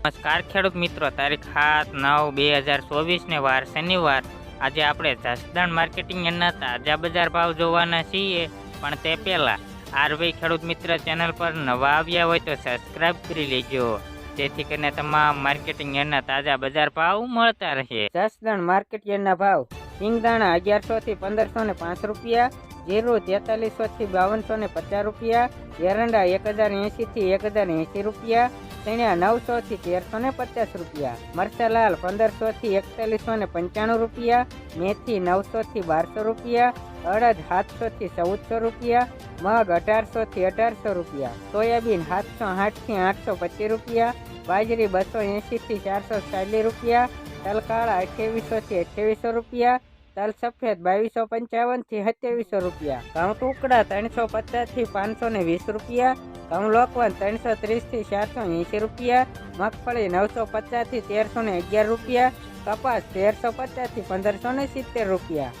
નમસ્કાર ખેડૂત મિત્રો, તારીખ સાત નવ બે હજાર ચોવીસને વાર શનિવાર. આજે આપણે જસદણ માર્કેટિંગ એના તાજા બજાર ભાવ જોવાના છીએ, પણ તે પહેલાં આરવી ખેડૂત મિત્ર ચેનલ પર નવા આવ્યા હોય તો સબસ્ક્રાઇબ કરી લેજો, જેથી કરીને તમામ માર્કેટિંગ એના તાજા બજાર ભાવ મળતા રહે. જસદણ માર્કેટ એના ભાવ સિંગદાણા અગિયારસો થી પંદરસો ને પાંચ રૂપિયા, જીરું તેતાલીસો થી બાવનસો ને પચાસ રૂપિયા, એરંડા એક હજાર એંશી થી એક હજાર એંશી રૂપિયા, ચણ્યા નવસો થી તેરસો ને પચાસ રૂપિયા મરચાલાલ પંદરસો થી એકતાલીસો ને પંચાણું રૂપિયા, મેથી નવસો થી બારસો રૂપિયા, અડદ સાતસો થી ચૌદસો રૂપિયા, મગ અઢારસો થી અઢારસો રૂપિયા, સોયાબીન સાતસો આઠથી આઠસો પચીસ રૂપિયા, બાજરી બસો એંશી થી ચારસો ચાલીસ રૂપિયા, તલકાળા અઠ્યાવીસો થી અઠ્યાવીસો રૂપિયા તલ સફેદ બાવીસો પંચાવનથી સત્યાવીસો રૂપિયા. ઘઉં ટુકડા ત્રણસો પચાસથી પાંચસો ને વીસ રૂપિયા. ઘઉં લોકવન ત્રણસો ત્રીસથી ચારસો એંશી રૂપિયા. મગફળી નવસો પચાસથી તેરસો ને અગિયાર રૂપિયા. કપાસ તેરસો પચાસથી પંદરસો ને સિત્તેર રૂપિયા.